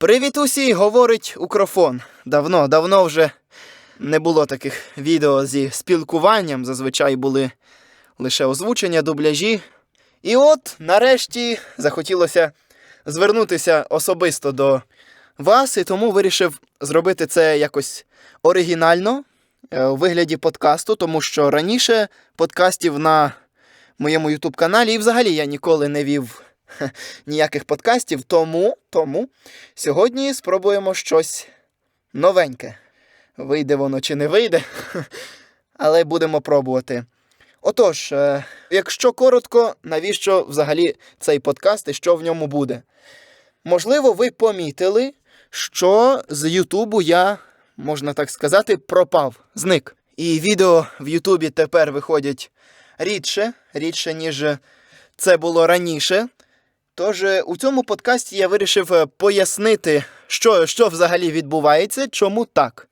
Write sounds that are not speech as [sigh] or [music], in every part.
Привіт усі, говорить Укрофон. Давно, давно вже не було таких відео зі спілкуванням. Зазвичай були лише озвучення, дубляжі. І от, нарешті, захотілося звернутися особисто до вас, і тому вирішив зробити це якось оригінально е, у вигляді подкасту, тому що раніше подкастів на моєму YouTube каналі і взагалі я ніколи не вів [laughs] ніяких подкастів. Тому, тому сьогодні спробуємо щось новеньке. Вийде воно чи не вийде, [laughs] але будемо пробувати. Отож, е, якщо коротко, навіщо взагалі цей подкаст і що в ньому буде? Можливо, ви помітили, що з Ютубу я, можна так сказати, пропав, зник. І відео в Ютубі тепер виходять рідше, рідше, ніж це було раніше. Тож е, у цьому подкасті я вирішив е, пояснити, що, що взагалі відбувається, чому так.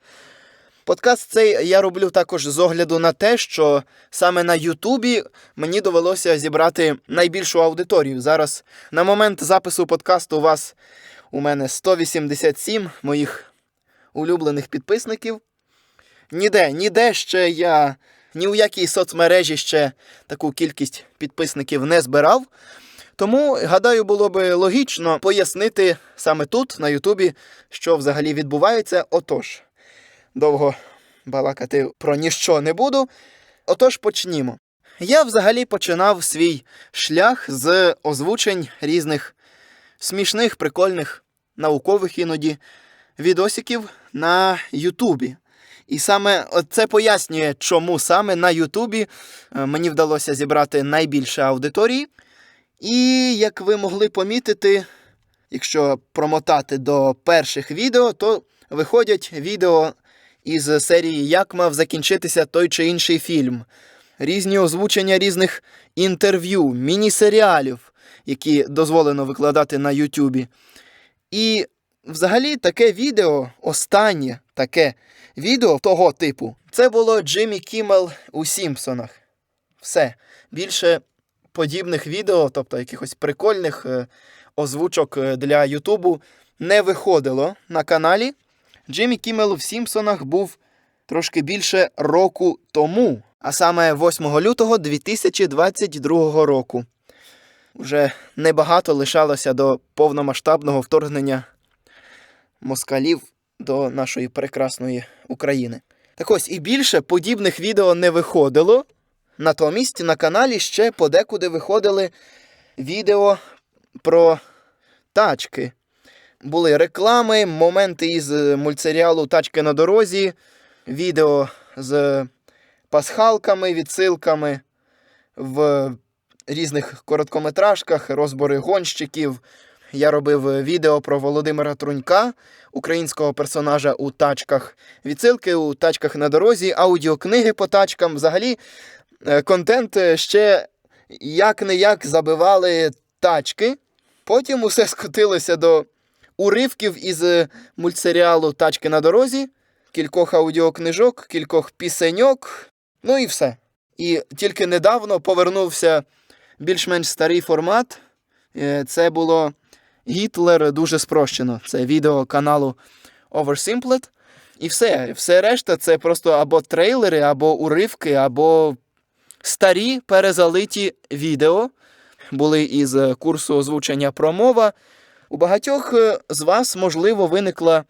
Подкаст цей я роблю також з огляду на те, що саме на Ютубі мені довелося зібрати найбільшу аудиторію. Зараз на момент запису подкасту у вас у мене 187 моїх улюблених підписників. Ніде, ніде ще я ні у якій соцмережі ще таку кількість підписників не збирав. Тому, гадаю, було би логічно пояснити саме тут, на Ютубі, що взагалі відбувається. Отож, довго балакати про ніщо не буду. Отож, почнімо. Я взагалі починав свій шлях з озвучень різних смішних, прикольних, наукових іноді відосиків на Ютубі. І саме це пояснює, чому саме на Ютубі е, мені вдалося зібрати найбільше аудиторії. І як ви могли помітити, якщо промотати до перших відео, то виходять відео із серії Як мав закінчитися той чи інший фільм, різні озвучення різних інтерв'ю, міні-серіалів, які дозволено викладати на Ютубі. І взагалі таке відео, останнє таке відео того типу, це було Джиммі Кіммел у Сімпсонах. Все. Більше подібних відео, тобто якихось прикольних е, озвучок е, для Ютубу, не виходило на каналі. Джиммі Кіммел в Сімпсонах був трошки більше року тому, а саме 8 лютого 2022 року. Вже небагато лишалося до повномасштабного вторгнення москалів до нашої прекрасної України. Так ось і більше подібних відео не виходило. Натомість на каналі ще подекуди виходили відео про тачки. Були реклами, моменти із е, мультсеріалу Тачки на дорозі, відео з пасхалками, відсилками в різних короткометражках, розбори гонщиків. Я робив відео про Володимира Трунька, українського персонажа у тачках, відсилки у тачках на дорозі, аудіокниги по тачкам. Взагалі, е, контент е, ще як не як забивали тачки. Потім усе [laughs] скотилося до уривків із е, мультсеріалу Тачки на дорозі, кількох аудіокнижок, кількох пісеньок, ну і все. І тільки недавно повернувся більш-менш старий формат. Е, Це було Гітлер дуже спрощено. Це відео каналу Oversimpled. І все. Все решта це просто або трейлери, або уривки, або старі перезалиті відео. Були із е, курсу озвучення промова. У багатьох е, з вас, можливо, виникла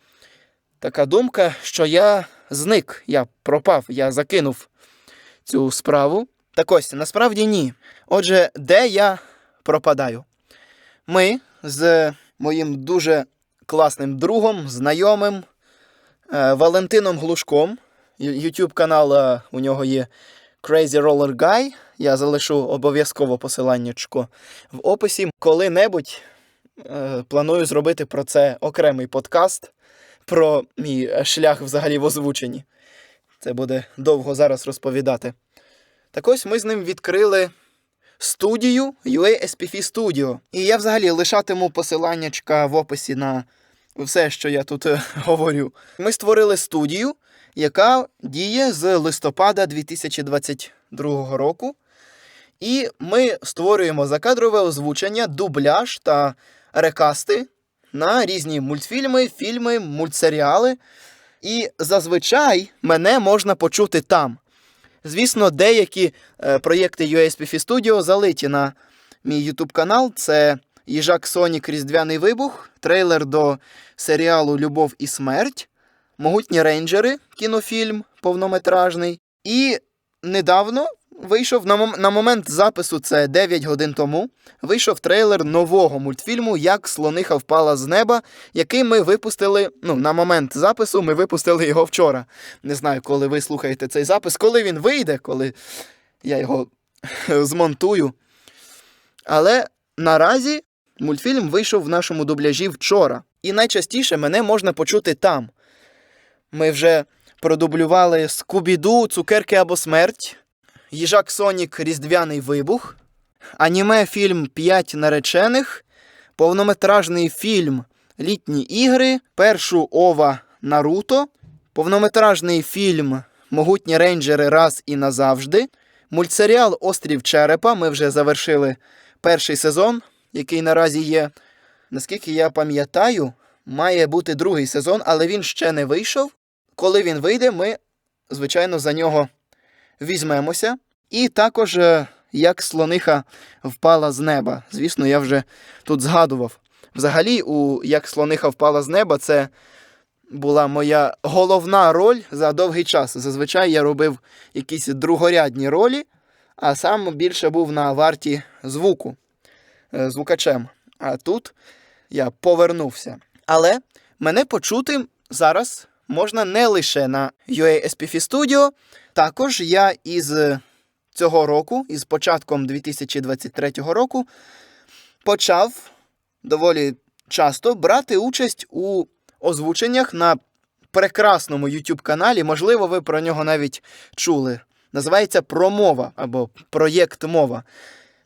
така думка, що я зник, я пропав, я закинув цю справу. Так ось, насправді ні. Отже, де я пропадаю? Ми з моїм дуже класним другом, знайомим е, Валентином Глушком. YouTube канал у нього є Crazy Roller Guy. Я залишу обов'язково посиланнячко в описі. Коли-небудь е, планую зробити про це окремий подкаст, про мій е, шлях взагалі в озвученні. Це буде довго зараз розповідати. Так ось ми з ним відкрили студію UA SPF Studio. І я взагалі лишатиму посиланнячка в описі на все, що я тут е, говорю. Ми створили студію, яка діє з листопада 2022 року. І ми створюємо закадрове озвучення, дубляж та рекасти на різні мультфільми, фільми, мультсеріали. І зазвичай мене можна почути там. Звісно, деякі е, проєкти USPF Studio залиті на мій YouTube канал. Це Їжак Сонік Різдвяний вибух, трейлер до серіалу Любов і смерть, Могутні рейнджери, кінофільм повнометражний. І недавно вийшов на, мом- на момент запису, це 9 годин тому, вийшов трейлер нового мультфільму Як слониха впала з неба, який ми випустили. Ну, на момент запису ми випустили його вчора. Не знаю, коли ви слухаєте цей запис, коли він вийде, коли я його [laughs] змонтую. Але наразі мультфільм вийшов в нашому дубляжі вчора. І найчастіше мене можна почути там. Ми вже продублювали Скубіду, Цукерки або смерть, Їжак Сонік Різдвяний вибух, аніме фільм П'ять наречених, повнометражний фільм Літні ігри, першу ова Наруто, повнометражний фільм Могутні рейнджери раз і назавжди, мультсеріал Острів Черепа. Ми вже завершили перший сезон, який наразі є. Наскільки я пам'ятаю, має бути другий сезон, але він ще не вийшов. Коли він вийде, ми, звичайно, за нього візьмемося. І також, е, як слониха впала з неба. Звісно, я вже тут згадував. Взагалі, у як слониха впала з неба, це була моя головна роль за довгий час. Зазвичай я робив якісь другорядні ролі, а сам більше був на варті звуку е, звукачем. А тут я повернувся. Але мене почути зараз можна не лише на UA SPF Studio. Також я із цього року, із початком 2023 року, почав доволі часто брати участь у озвученнях на прекрасному YouTube каналі. Можливо, ви про нього навіть чули. Називається Промова або Проєкт Мова.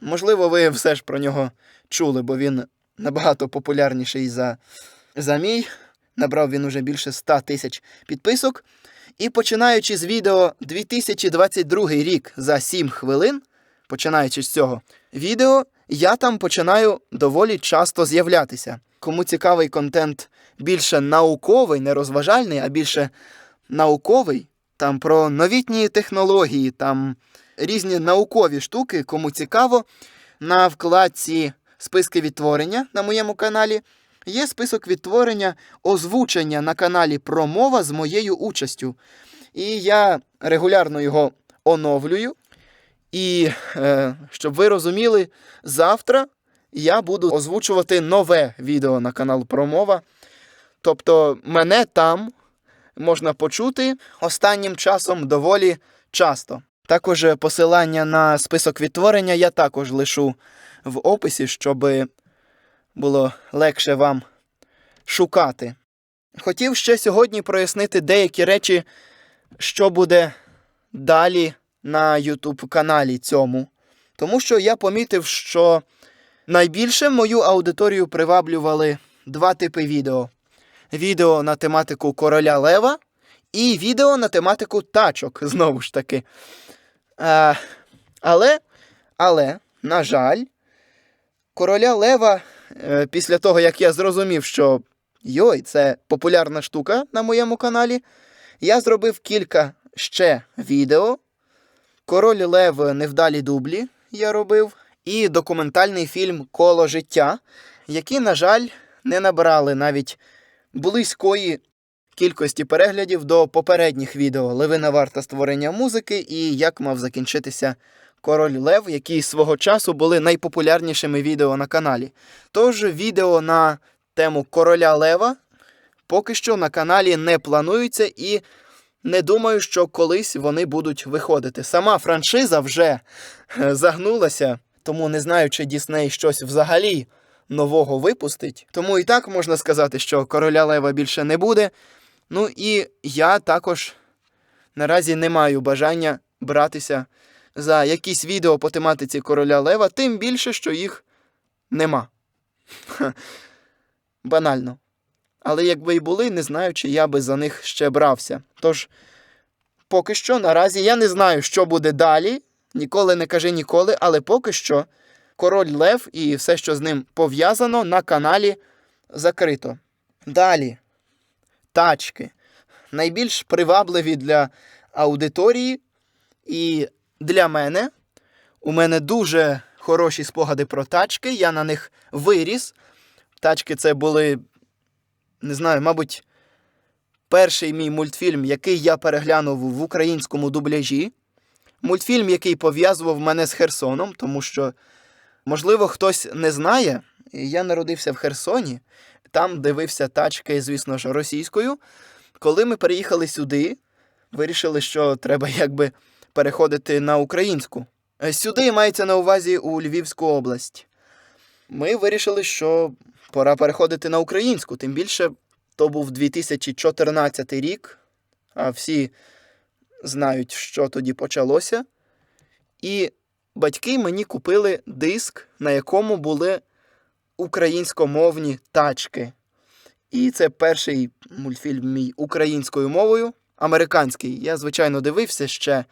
Можливо, ви все ж про нього чули, бо він набагато популярніший за, за мій. Набрав він уже більше 100 тисяч підписок. І починаючи з відео 2022 рік за 7 хвилин, починаючи з цього відео, я там починаю доволі часто з'являтися. Кому цікавий контент більше науковий, не розважальний, а більше науковий, там про новітні технології, там різні наукові штуки, кому цікаво, на вкладці списки відтворення на моєму каналі є список відтворення озвучення на каналі Промова з моєю участю. І я регулярно його оновлюю. І е, щоб ви розуміли, завтра я буду озвучувати нове відео на канал Промова. Тобто, мене там можна почути останнім часом доволі часто. Також посилання на список відтворення я також лишу в описі, щоб було легше вам шукати. Хотів ще сьогодні прояснити деякі речі, що буде далі на YouTube каналі цьому. Тому що я помітив, що найбільше мою аудиторію приваблювали два типи відео: відео на тематику короля Лева і відео на тематику тачок, [laughs] знову ж таки. Е, але, але, на жаль, короля Лева, після того, як я зрозумів, що йой, це популярна штука на моєму каналі, я зробив кілька ще відео. Король Лев невдалі дублі я робив, і документальний фільм Коло життя, які, на жаль, не набрали навіть близької кількості переглядів до попередніх відео Левина варта створення музики і як мав закінчитися Король Лев, які свого часу були найпопулярнішими відео на каналі. Тож відео на тему Короля Лева поки що на каналі не плануються і не думаю, що колись вони будуть виходити. Сама франшиза вже е, загнулася, тому не знаю, чи Дісней щось взагалі нового випустить. Тому і так можна сказати, що короля Лева більше не буде. Ну і я також наразі не маю бажання братися за якісь відео по тематиці короля Лева, тим більше, що їх нема. Ха. Банально. Але якби і були, не знаю, чи я би за них ще брався. Тож, поки що, наразі я не знаю, що буде далі. Ніколи не кажи ніколи, але поки що король Лев і все, що з ним пов'язано, на каналі закрито. Далі. Тачки. Найбільш привабливі для аудиторії і для мене. У мене дуже хороші спогади про тачки. Я на них виріс. Тачки це були, не знаю, мабуть, перший мій мультфільм, який я переглянув в українському дубляжі. Мультфільм, який пов'язував мене з Херсоном, тому що, можливо, хтось не знає. Я народився в Херсоні, там дивився тачки, звісно ж, російською. Коли ми переїхали сюди, вирішили, що треба якби переходити на українську. Е, Сюди мається на увазі у Львівську область. Ми вирішили, що пора переходити на українську. Тим більше то був 2014 рік, а всі знають, що тоді почалося. І батьки мені купили диск, на якому були українськомовні тачки. І це перший мультфільм мій українською мовою, американський. Я, звичайно, дивився ще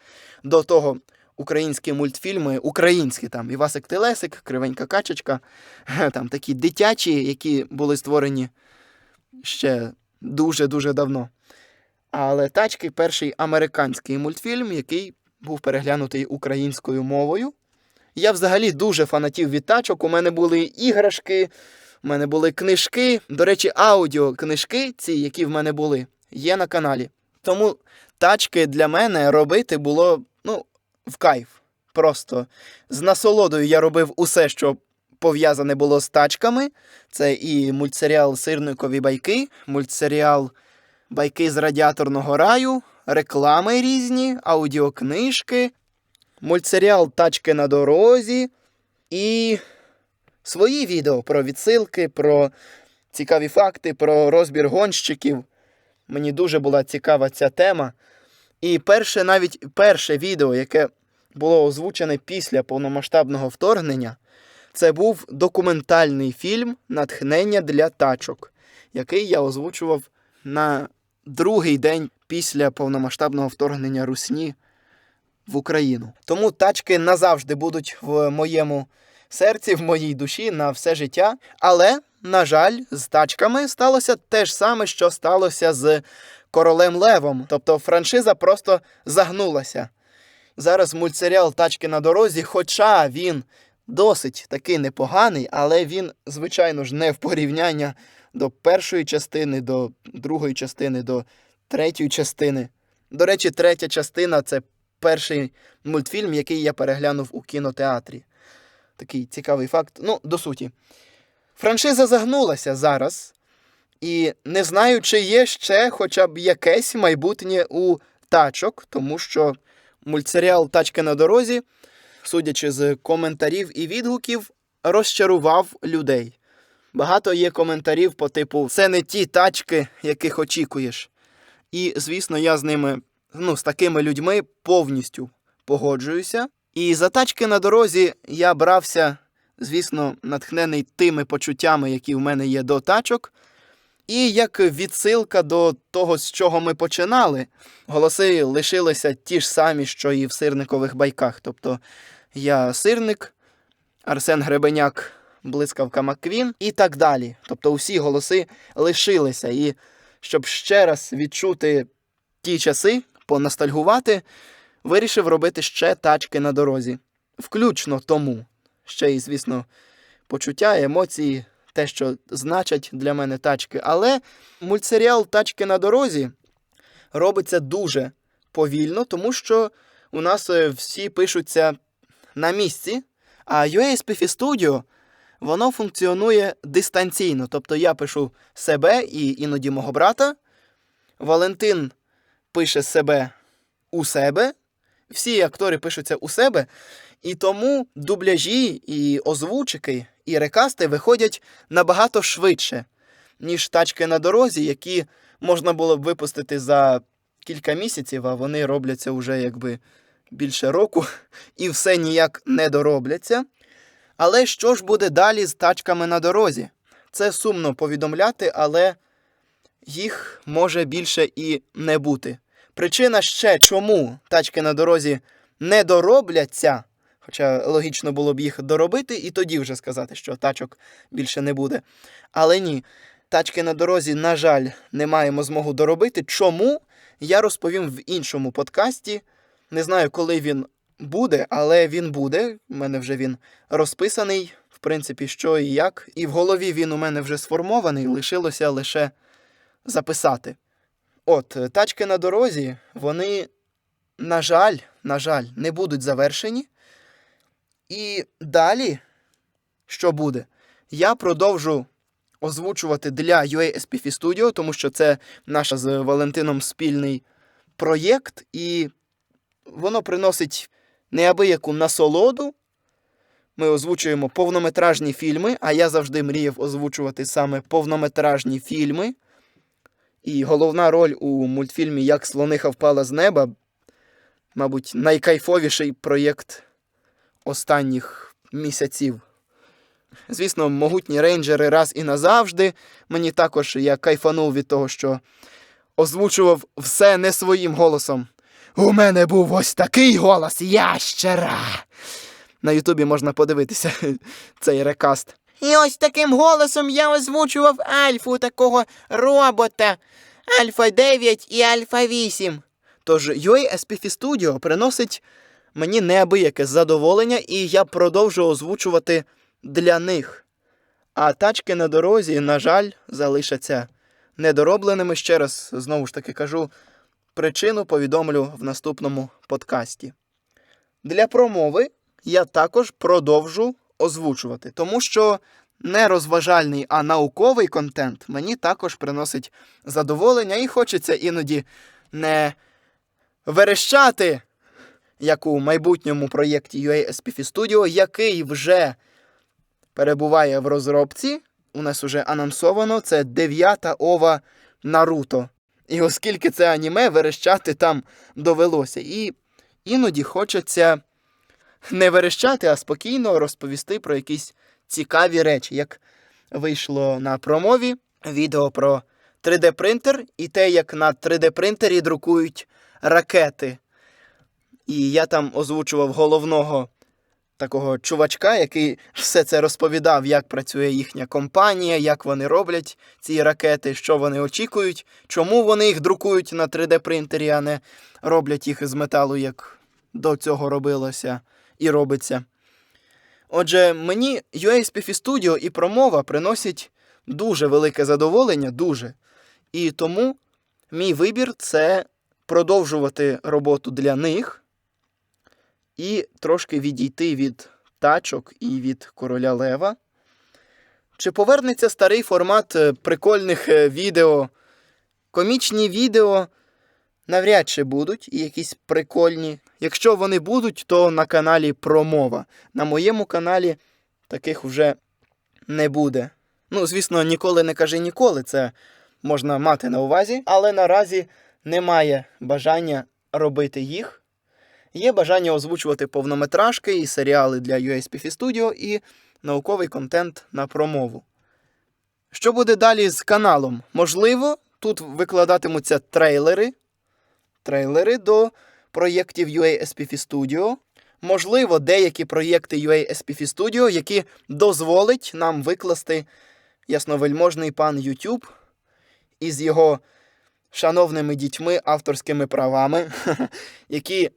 до того українські мультфільми, українські там Івасик Телесик, Кривенька Качечка, [laughs] там такі дитячі, які були створені ще дуже-дуже давно. Але тачки перший американський мультфільм, який був переглянутий українською мовою. Я взагалі дуже фанатів від тачок. У мене були іграшки, у мене були книжки. До речі, аудіокнижки, ці, які в мене були, є на каналі. Тому тачки для мене робити було ну, в кайф. Просто з насолодою я робив усе, що пов'язане було з тачками. Це і мультсеріал Сирникові байки, мультсеріал Байки з радіаторного раю, реклами різні, аудіокнижки, мультсеріал Тачки на дорозі і свої відео про відсилки, про цікаві факти, про розбір гонщиків. Мені дуже була цікава ця тема. І перше, навіть перше відео, яке було озвучене після повномасштабного вторгнення, це був документальний фільм Натхнення для тачок, який я озвучував на другий день після повномасштабного вторгнення Русні в Україну. Тому тачки назавжди будуть в моєму серці, в моїй душі на все життя. Але, на жаль, з тачками сталося те ж саме, що сталося з королем Левом. Тобто франшиза просто загнулася. Зараз мультсеріал Тачки на дорозі, хоча він досить таки непоганий, але він, звичайно ж, не в порівняння до першої частини, до другої частини, до третьої частини. До речі, третя частина це перший мультфільм, який я переглянув у кінотеатрі. Такий цікавий факт. Ну, до суті. Франшиза загнулася зараз. І не знаю, чи є ще хоча б якесь майбутнє у тачок, тому що мультсеріал Тачки на дорозі, судячи з коментарів і відгуків, розчарував людей. Багато є коментарів по типу це не ті тачки, яких очікуєш. І, звісно, я з ними, ну, з такими людьми повністю погоджуюся. І за тачки на дорозі я брався, звісно, натхнений тими почуттями, які в мене є до тачок. І як відсилка до того, з чого ми починали, голоси лишилися ті ж самі, що і в сирникових байках. Тобто я сирник, Арсен Гребеняк, блискавка Макквін і так далі. Тобто усі голоси лишилися. І щоб ще раз відчути ті часи, понастальгувати, вирішив робити ще тачки на дорозі. Включно тому. Ще й, звісно, почуття, емоції, те, що значать для мене тачки. Але мультсеріал Тачки на дорозі робиться дуже повільно, тому що у нас е, всі пишуться на місці, а UA Spiffy Studio воно функціонує дистанційно. Тобто я пишу себе і іноді мого брата. Валентин пише себе у себе. Всі актори пишуться у себе. І тому дубляжі, і озвучики, і рекасти виходять набагато швидше, ніж тачки на дорозі, які можна було б випустити за кілька місяців, а вони робляться вже якби більше року, і все ніяк не доробляться. Але що ж буде далі з тачками на дорозі? Це сумно повідомляти, але їх може більше і не бути. Причина ще, чому тачки на дорозі не доробляться, хоча логічно було б їх доробити і тоді вже сказати, що тачок більше не буде. Але ні. Тачки на дорозі, на жаль, не маємо змогу доробити. Чому? Я розповім в іншому подкасті. Не знаю, коли він буде, але він буде. У мене вже він розписаний, в принципі, що і як. І в голові він у мене вже сформований, лишилося лише записати. От, тачки на дорозі, вони, на жаль, на жаль, не будуть завершені. І далі, що буде? Я продовжу озвучувати для UA SPF Studio, тому що це наш з Валентином спільний проєкт, і воно приносить неабияку насолоду. Ми озвучуємо повнометражні фільми, а я завжди мріяв озвучувати саме повнометражні фільми. І головна роль у мультфільмі Як слониха впала з неба, мабуть, найкайфовіший проєкт останніх місяців. Звісно, могутні рейнджери раз і назавжди. Мені також я кайфанув від того, що озвучував все не своїм голосом. У мене був ось такий голос ящера. На Ютубі можна подивитися [laughs] цей рекаст. І ось таким голосом я озвучував Альфу такого робота. Альфа 9 і Альфа 8. Тож UA SPF Studio приносить мені неабияке задоволення, і я продовжу озвучувати для них. А тачки на дорозі, на жаль, залишаться недоробленими. Ще раз знову ж таки кажу, причину повідомлю в наступному подкасті. Для промови я також продовжу озвучувати, тому що не розважальний, а науковий контент мені також приносить задоволення і хочеться іноді не верещати, як у майбутньому проєкті UA SPF Studio, який вже перебуває в розробці. У нас уже анонсовано це дев'ята ова Наруто. І оскільки це аніме, верещати там довелося. І іноді хочеться не верещати, а спокійно розповісти про якісь цікаві речі, як вийшло на промові відео про 3D-принтер і те, як на 3D-принтері друкують ракети. І я там озвучував головного такого чувачка, який все це розповідав, як працює їхня компанія, як вони роблять ці ракети, що вони очікують, чому вони їх друкують на 3D-принтері, а не роблять їх із металу, як до цього робилося і робиться. Отже, мені UASPF Studio і промова приносять дуже велике задоволення, дуже. І тому мій вибір це продовжувати роботу для них і трошки відійти від тачок і від короля Лева. Чи повернеться старий формат е, прикольних е, відео? Комічні відео навряд чи будуть і якісь прикольні. Якщо вони будуть, то на каналі Промова. На моєму каналі таких вже не буде. Ну, звісно, ніколи не кажи ніколи, це можна мати на увазі, але наразі немає бажання робити їх. Є бажання озвучувати повнометражки і серіали для USPF Studio і науковий контент на промову. Що буде далі з каналом? Можливо, тут викладатимуться трейлери, трейлери до проєктів UA SPF Studio. Можливо, деякі проєкти UA SPF Studio, які дозволить нам викласти ясновельможний пан YouTube із його шановними дітьми авторськими правами, [laughs] які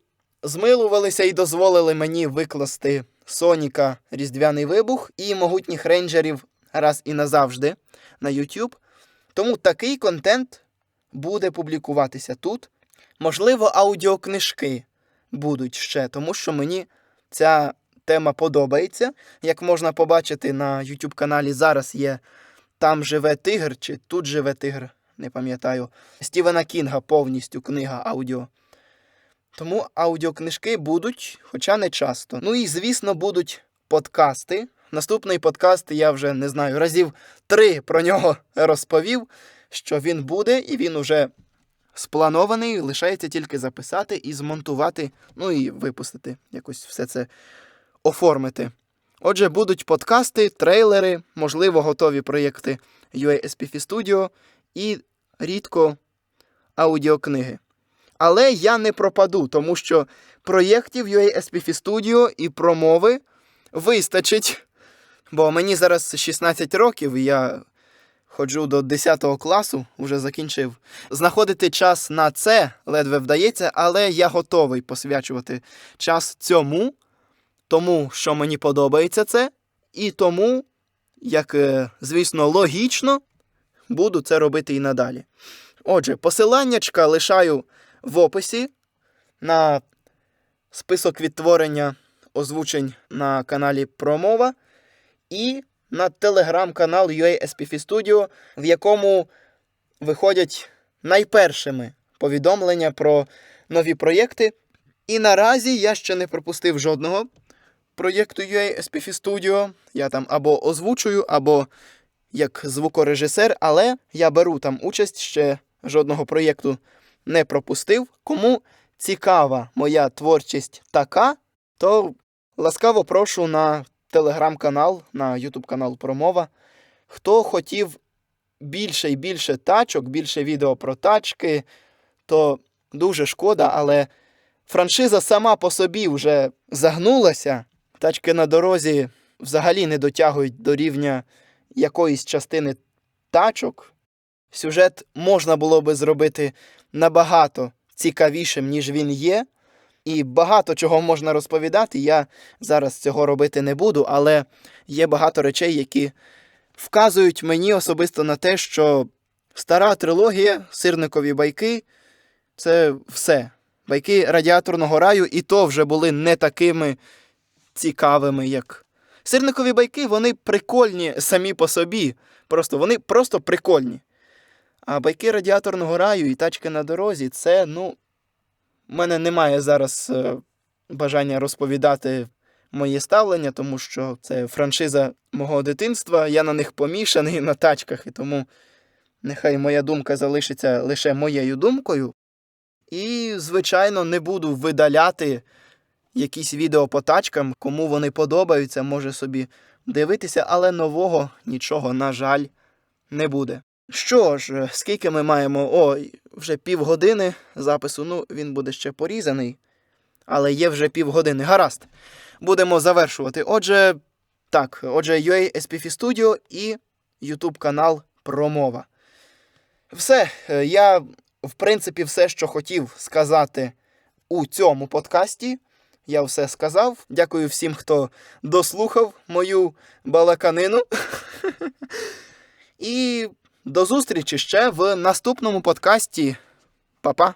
змилувалися і дозволили мені викласти Соніка Різдвяний вибух і могутніх рейнджерів раз і назавжди на YouTube. Тому такий контент буде публікуватися тут. Можливо, аудіокнижки будуть ще, тому що мені ця тема подобається. Як можна побачити на YouTube каналі, зараз є Там живе тигр, чи тут живе тигр, не пам'ятаю. Стівена Кінга повністю книга аудіо. Тому аудіокнижки будуть, хоча не часто. Ну і, звісно, будуть подкасти. Наступний подкаст я вже не знаю, разів три про нього розповів, що він буде, і він уже спланований. Лишається тільки записати і змонтувати, ну і випустити, якось все це оформити. Отже, будуть подкасти, трейлери, можливо, готові проєкти UASPF Studio і рідко аудіокниги. Але я не пропаду, тому що проєктів UASPF Studio і промови вистачить. Бо мені зараз 16 років, і я ходжу до 10 класу, вже закінчив. Знаходити час на це ледве вдається, але я готовий посвячувати час цьому, тому що мені подобається це, і тому, як, е, звісно, логічно, буду це робити і надалі. Отже, посиланнячка лишаю в описі на список відтворення озвучень на каналі Промова і на телеграм-канал UA SPF Studio, в якому виходять найпершими повідомлення про нові проєкти. І наразі я ще не пропустив жодного проєкту UA SPF Studio. Я там або озвучую, або як звукорежисер, але я беру там участь ще жодного проєкту не пропустив. Кому цікава моя творчість така, то ласкаво прошу на телеграм-канал, на ютуб канал Промова. Хто хотів більше і більше тачок, більше відео про тачки, то дуже шкода, але франшиза сама по собі вже загнулася. Тачки на дорозі взагалі не дотягують до рівня якоїсь частини тачок. Сюжет можна було би зробити набагато цікавішим, ніж він є. І багато чого можна розповідати. Я зараз цього робити не буду, але є багато речей, які вказують мені особисто на те, що стара трилогія, сирникові байки це все. Байки радіаторного раю, і то вже були не такими цікавими, як. Сирникові байки, вони прикольні самі по собі. Просто вони просто прикольні. А байки радіаторного раю і тачки на дорозі це, ну, у мене немає зараз е, бажання розповідати моє ставлення, тому що це франшиза мого дитинства. Я на них помішаний на тачках, і тому нехай моя думка залишиться лише моєю думкою. І, звичайно, не буду видаляти якісь відео по тачкам, кому вони подобаються, може собі дивитися, але нового нічого, на жаль, не буде. Що ж, е, скільки ми маємо? Ой, вже півгодини запису. Ну, він буде ще порізаний, але є вже півгодини. Гаразд. Будемо завершувати. Отже, так, отже, UA SPF Studio і YouTube канал Промова. Все, е, я, в принципі, все, що хотів сказати у цьому подкасті. Я все сказав. Дякую всім, хто дослухав мою балаканину. [laughs] І до зустрічі ще в наступному подкасті. Па-па!